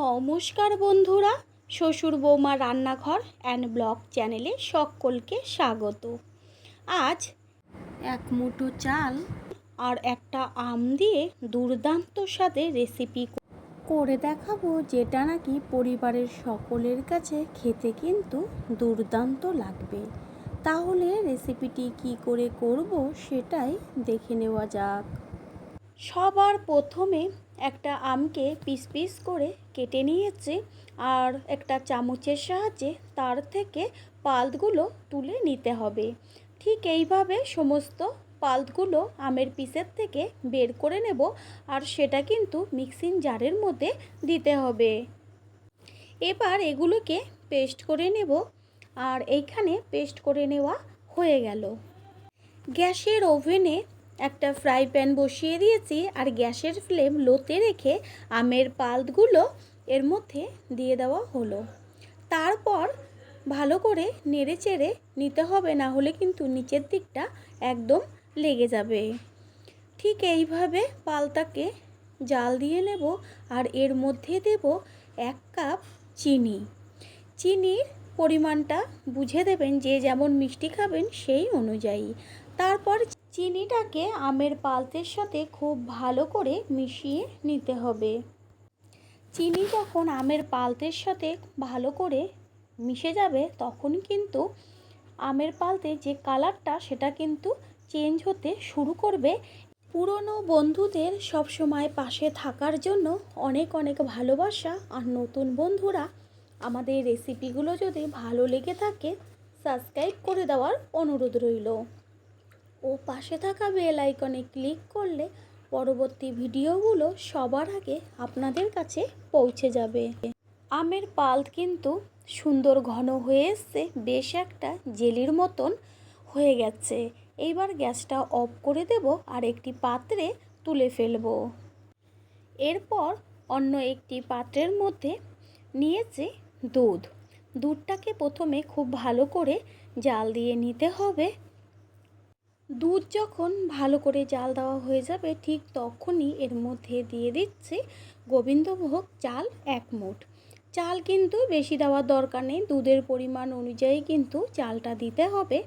নমস্কার বন্ধুরা, শ্বশুর বৌমা রান্নাঘর অ্যান্ড ব্লগ চ্যানেলে সকলকে স্বাগত। আজ এক মুঠো চাল আর একটা আম দিয়ে দুর্দান্ত স্বাদে রেসিপি করে দেখাবো, যেটা নাকি পরিবারের সকলের কাছে খেতে কিন্তু দুর্দান্ত লাগবে। তাহলে রেসিপিটি কি করে করব সেটাই দেখে নেওয়া যাক। সবার প্রথমে একটা আমকে পিস পিস করে কেটে নিয়েছি আর একটা চামচের সাহায্যে তার থেকে পাল্পগুলো তুলে নিতে হবে। ঠিক এইভাবে সমস্ত পাল্পগুলো আমের পিসের থেকে বের করে নেব আর সেটা কিন্তু মিক্সিং জারের মধ্যে দিতে হবে। এবার এগুলোকে পেস্ট করে নেব আর এইখানে পেস্ট করে নেওয়া হয়ে গেল। গ্যাসের ওভেনে একটা ফ্রাই প্যান বসিয়ে দিয়েছি আর গ্যাসের ফ্লেম লোতে রেখে আমের পাল্পগুলো এর মধ্যে দিয়ে দেওয়া হলো। তারপর ভালো করে নেড়ে চেড়ে নিতে হবে, না হলে কিন্তু নিচের দিকটা একদম লেগে যাবে। ঠিক এইভাবে পালটাকে জাল দিয়ে নেব আর এর মধ্যে দেব এক কাপ চিনি। চিনির পরিমাণটা বুঝে দেবেন যে যেমন মিষ্টি খাবেন সেই অনুযায়ী। তারপর চিনিটাকে আমের পালতের সাথে খুব ভালো করে মিশিয়ে নিতে হবে। চিনি যখন আমের পালতের সাথে ভালো করে মিশে যাবে, তখন কিন্তু আমের পালতে যে কালারটা, সেটা কিন্তু চেঞ্জ হতে শুরু করবে। পুরনো বন্ধুদের সবসময় পাশে থাকার জন্য অনেক অনেক ভালোবাসা। আর নতুন বন্ধুরা, আমাদের রেসিপিগুলো যদি ভালো লেগে থাকে সাবস্ক্রাইব করে দেওয়ার অনুরোধ রইল। ও পাশে থাকা বেল আইকনে ক্লিক করলে পরবর্তী ভিডিওগুলো সবার আগে আপনাদের কাছে পৌঁছে যাবে। আমের পাল কিন্তু সুন্দর ঘন হয়ে এসছে, বেশ একটা জেলির মতন হয়ে গেছে। এইবার গ্যাসটা অফ করে দেব আর একটি পাত্রে তুলে ফেলব। এরপর অন্য একটি পাত্রের মধ্যে নিয়েছে দুধ। দুধটাকে প্রথমে খুব ভালো করে জাল দিয়ে নিতে হবে। দুধ যখন ভালো করে জাল দেওয়া হয়ে যাবে, ঠিক তখনই এর মধ্যে দিয়ে দিচ্ছি গোবিন্দভোগ চাল এক মুঠ। চাল কিন্তু বেশি দেওয়ার দরকার নেই, দুধের পরিমাণ অনুযায়ী কিন্তু চালটা দিতে হবে।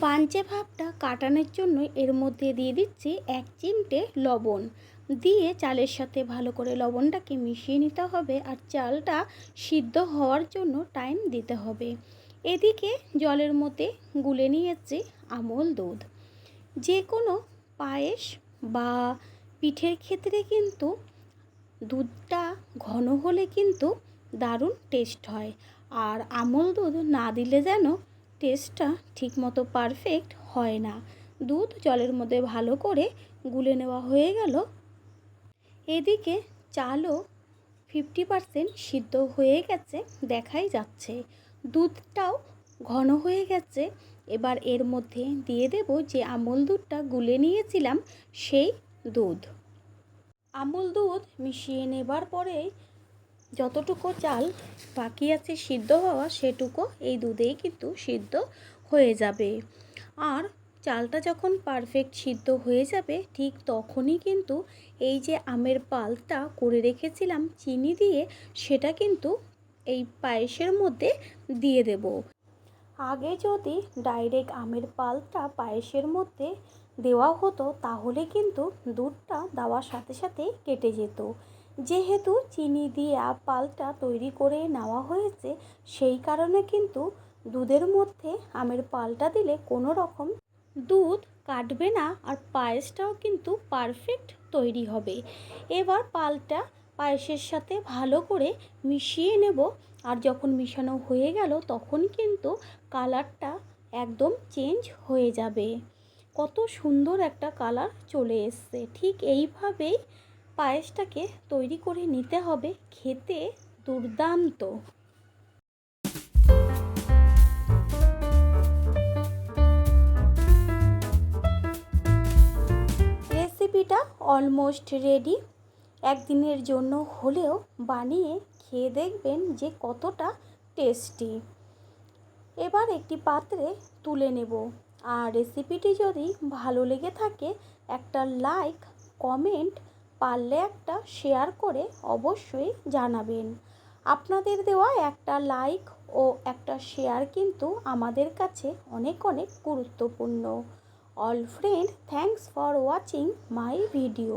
পাঞ্চে ভাবটা কাটানোর জন্য এর মধ্যে দিয়ে দিচ্ছি এক চিমটে লবণ। দিয়ে চালের সাথে ভালো করে লবণটাকে মিশিয়ে নিতে হবে আর চালটা সিদ্ধ হওয়ার জন্য টাইম দিতে হবে। এদিকে জলের মধ্যে গুলে নিয়েছি আমল দুধ। যে কোনো পায়েস বা পিঠের ক্ষেত্রে কিন্তু দুধটা ঘন হলে কিন্তু দারুণ টেস্ট হয়। আর আমল দুধ না দিলে যেন টেস্টটা ঠিকমতো পারফেক্ট হয় না। দুধ জলের মধ্যে ভালো করে গুলে নেওয়া হয়ে গেল। এদিকে চালও ফিফটি পারসেন্ট সিদ্ধ হয়ে গেছে, দেখাই যাচ্ছে। দুধটাও ঘন হয়ে গেছে। এবার এর মধ্যে দিয়ে দেব যে আমল দুধটা গুলে নিয়েছিলাম সেই দুধ। আমল দুধ মিশিয়ে নেবার পরে যতটুকু চাল বাকি আছে সিদ্ধ হওয়া, সেটুকু এই দুধেই কিন্তু সিদ্ধ হয়ে যাবে। আর চালটা যখন পারফেক্ট সিদ্ধ হয়ে যাবে, ঠিক তখনই কিন্তু এই যে আমের পালটা করে রেখেছিলাম, চিনি দিয়ে, সেটা কিন্তু এই পায়েসের মধ্যে দিয়ে দেব। আগে যদি ডাইরেক্ট আমের পালটা পায়েসের মধ্যে দেওয়া হতো, তাহলে কিন্তু দুধটা দেওয়ার সাথে সাথেই কেটে যেত। যেহেতু চিনি দিয়ে পালটা তৈরি করে নেওয়া হয়েছে, সেই কারণে কিন্তু দুধের মধ্যে আমের পালটা দিলে কোনো রকম দুধ কাটবে না আর পায়েসটাও কিন্তু পারফেক্ট তৈরি হবে। এবার পালটা পায়েসের সাথে ভালো করে মিশিয়ে নেব। আর যখন মিশানো হয়ে গেল, তখন কিন্তু কালারটা একদম চেঞ্জ হয়ে যাবে। কত সুন্দর একটা কালার চলে এসছে। ঠিক এইভাবেই পায়েসটাকে তৈরি করে নিতে হবে খেতে দুর্দান্ত। রেসিপিটা অলমোস্ট রেডি একদিনের জন্য হলেও বানিয়ে খেয়ে দেখবেন যে কতটা টেস্টি। এবার একটি পাত্রে তুলে নেব। আর রেসিপিটি যদি ভালো লেগে থাকে, একটা লাইক, কমেন্ট, পারলে একটা শেয়ার করে অবশ্যই জানাবেন। আপনাদের দেওয়া একটা লাইক ও একটা শেয়ার কিন্তু আমাদের কাছে অনেক অনেক গুরুত্বপূর্ণ। All friend, thanks for watching my video.